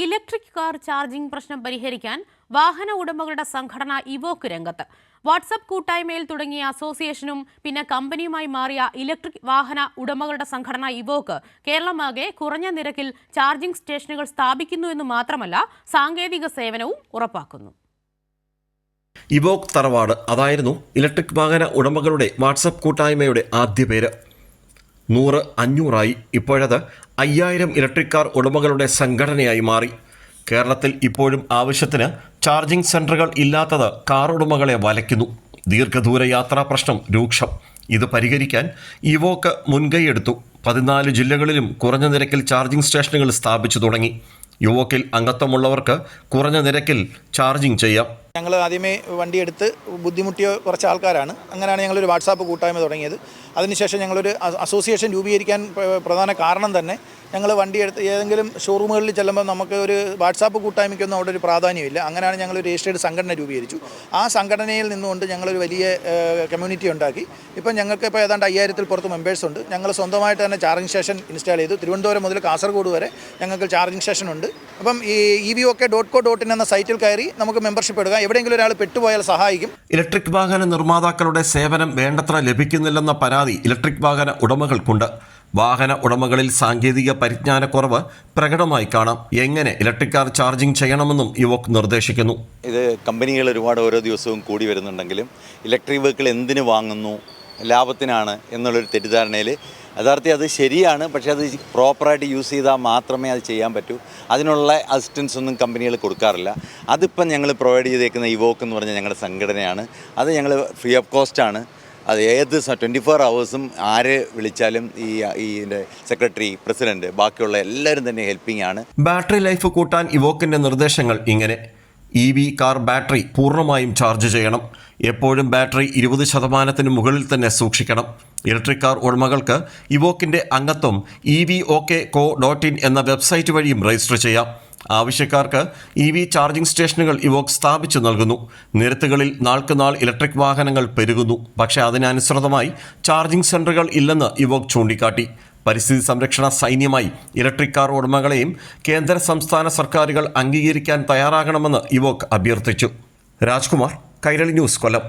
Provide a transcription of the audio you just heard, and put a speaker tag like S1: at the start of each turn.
S1: Electric car charging പ്രശ്നം പരിഹരിക്കാൻ വാഹന ഉടമകളുടെ സംഘടന ഇവോക്ക് രംഗത്ത്. വാട്സപ്പ് കൂട്ടായ്മയിൽ തുടങ്ങിയ അസോസിയേഷനും പിന്നെ കമ്പനിയുമായി മാറിയ ഇലക്ട്രിക് വാഹന ഉടമകളുടെ സംഘടന ഇവോക്ക് കേരളമാകെ കുറഞ്ഞ നിരക്കിൽ ചാർജിംഗ് സ്റ്റേഷനുകൾ സ്ഥാപിക്കുന്നു എന്ന് മാത്രമല്ല സാങ്കേതിക സേവനവും ഉറപ്പാക്കുന്നു.
S2: ഇവോക് തറവാട്. അതായിരുന്നു ഇലക്ട്രിക് വാഹന ഉടമകളുടെ വാട്സപ്പ് കൂട്ടായ്മയുടെ ആദ്യ പേര്. നൂറ് അഞ്ഞൂറായി ഇപ്പോഴത് അയ്യായിരം ഇലക്ട്രിക് കാർ ഉടമകളുടെ സംഘടനയായി മാറി. കേരളത്തിൽ ഇപ്പോഴും ആവശ്യത്തിന് ചാർജിംഗ് സെന്ററുകൾ ഇല്ലാത്തത് കാർ ഉടമകളെ വലയ്ക്കുന്നു. ദീർഘദൂര യാത്രാ പ്രശ്നം രൂക്ഷം. ഇത് പരിഹരിക്കാൻ ഇവോക്ക് മുൻകൈയെടുത്തു. പതിനാല് ജില്ലകളിലും കുറഞ്ഞ നിരക്കിൽ ചാർജിംഗ് സ്റ്റേഷനുകൾ സ്ഥാപിച്ചു തുടങ്ങി. യുവോക്കിൽ അംഗത്വമുള്ളവർക്ക് കുറഞ്ഞ നിരക്കിൽ ചാർജിംഗ് ചെയ്യാം.
S3: ഞങ്ങൾ ആദ്യമേ വണ്ടി എടുത്ത് ബുദ്ധിമുട്ടിയ കുറച്ച് ആൾക്കാരാണ്. അങ്ങനെയാണ് ഞങ്ങളൊരു വാട്സാപ്പ് കൂട്ടായ്മ തുടങ്ങിയത്. അതിനുശേഷം ഞങ്ങളൊരു അസോസിയേഷൻ രൂപീകരിക്കാൻ പ്രധാന കാരണം തന്നെ ഞങ്ങൾ വണ്ടി എടുത്ത് ഏതെങ്കിലും ഷോറൂമുകളിൽ ചെല്ലുമ്പോൾ നമുക്ക് ഒരു വാട്സാപ്പ് കൂട്ടായ്മയ്ക്കൊന്നും അവിടെ ഒരു പ്രാധാന്യമില്ല. അങ്ങനെയാണ് ഞങ്ങൾ രജിസ്റ്റേഡ് സംഘടന രൂപീകരിച്ചു. ആ സംഘടനയിൽ നിന്നുകൊണ്ട് ഞങ്ങളൊരു വലിയ കമ്മ്യൂണിറ്റി ഉണ്ടാക്കി. ഇപ്പം ഞങ്ങൾക്ക് ഇപ്പോൾ ഏതാണ്ട് അയ്യായിരത്തിൽ പുറത്ത് മെമ്പേഴ്സ് ഉണ്ട്. ഞങ്ങൾ സ്വന്തമായിട്ട് തന്നെ ചാർജിങ് സ്റ്റേഷൻ ഇൻസ്റ്റാൾ ചെയ്തു. തിരുവനന്തപുരം മുതൽ കാസർഗോഡ് വരെ ഞങ്ങൾക്ക് ചാർജിങ് സ്റ്റേഷൻ ഉണ്ട്. അപ്പം ഈ ഇ ഇൻ എന്ന സൈറ്റിൽ കയറി നമുക്ക് മെമ്പർഷിപ്പ് എടുക്കാം എവിടെയെങ്കിലും ഒരാൾ പെട്ടുപോയാൽ സഹായിക്കും.
S2: ഇലക്ട്രിക് വാഹന നിർമ്മാതാക്കളുടെ സേവനം വേണ്ടത്ര ലഭിക്കുന്നില്ലെന്ന പരാതി ഇലക്ട്രിക് വാഹന ഉടമകൾക്കുണ്ട്. വാഹന ഉടമകളിൽ സാങ്കേതിക പരിജ്ഞാനക്കുറവ് പ്രകടമായി കാണാം. എങ്ങനെ ഇലക്ട്രിക് കാർ ചാർജിംഗ് ചെയ്യണമെന്നും യുവക് നിർദ്ദേശിക്കുന്നു.
S4: ഇത് കമ്പനികൾ ഒരുപാട് ഓരോ ദിവസവും കൂടി വരുന്നുണ്ടെങ്കിലും ഇലക്ട്രിക് വെഹിക്കിൾ എന്തിനു വാങ്ങുന്നു ലാഭത്തിനാണ് എന്നുള്ളൊരു തെറ്റിദ്ധാരണയിൽ യഥാർത്ഥത്തിൽ അത് ശരിയാണ് പക്ഷേ അത് പ്രോപ്പറായിട്ട് യൂസ് ചെയ്താൽ മാത്രമേ അത് ചെയ്യാൻ പറ്റൂ. അതിനുള്ള അസിസ്റ്റൻസ് ഒന്നും കമ്പനികൾ കൊടുക്കാറില്ല. അതിപ്പം ഞങ്ങൾ പ്രൊവൈഡ് ചെയ്തേക്കുന്ന ഇവോക്ക് എന്ന് പറഞ്ഞ ഞങ്ങളുടെ സംഘടനയാണ്. അത് ഞങ്ങൾ ഫ്രീ ഓഫ് കോസ്റ്റാണ് അത് ഏത് ട്വന്റി ഫോർ അവേഴ്സും ആര് വിളിച്ചാലും ഈ ഇതിന്റെ സെക്രട്ടറി പ്രസിഡന്റ് ബാക്കിയുള്ള എല്ലാവരും തന്നെ ഹെൽപ്പിംഗ് ആണ്.
S2: ബാറ്ററി ലൈഫ് കൂട്ടാൻ ഇവോക്കിന്റെ നിർദ്ദേശങ്ങൾ ഇങ്ങനെ. ഇ വി കാർ ബാറ്ററി പൂർണമായും ചാർജ് ചെയ്യണം. എപ്പോഴും ബാറ്ററി ഇരുപത് ശതമാനത്തിന് മുകളിൽ തന്നെ സൂക്ഷിക്കണം. ഇലക്ട്രിക് കാർ ഉടമകൾക്ക് ഇവോക്കിന്റെ അംഗത്വം E V O co dot in എന്ന വെബ്സൈറ്റ് വഴിയും രജിസ്റ്റർ ചെയ്യാം. ആവശ്യക്കാർക്ക് ഇ വി ചാർജിംഗ് സ്റ്റേഷനുകൾ ഇവോക്ക് സ്ഥാപിച്ചു നൽകുന്നു. നിരത്തുകളിൽ നാൾക്ക് നാൾ ഇലക്ട്രിക് വാഹനങ്ങൾ പെരുകുന്നു. പക്ഷേ അതിനനുസൃതമായി ചാർജിംഗ് സെന്ററുകൾ ഇല്ലെന്ന് ഇവോക്ക് ചൂണ്ടിക്കാട്ടി. പരിസ്ഥിതി സംരക്ഷണ സൈന്യമായി ഇലക്ട്രിക് കാർ ഉടമകളെയും കേന്ദ്ര സംസ്ഥാന സർക്കാരുകൾ അംഗീകരിക്കാൻ തയ്യാറാകണമെന്ന് ഇവോക്ക് അഭ്യർത്ഥിച്ചു. രാജ്കുമാർ കൈരളി ന്യൂസ് കൊല്ലം.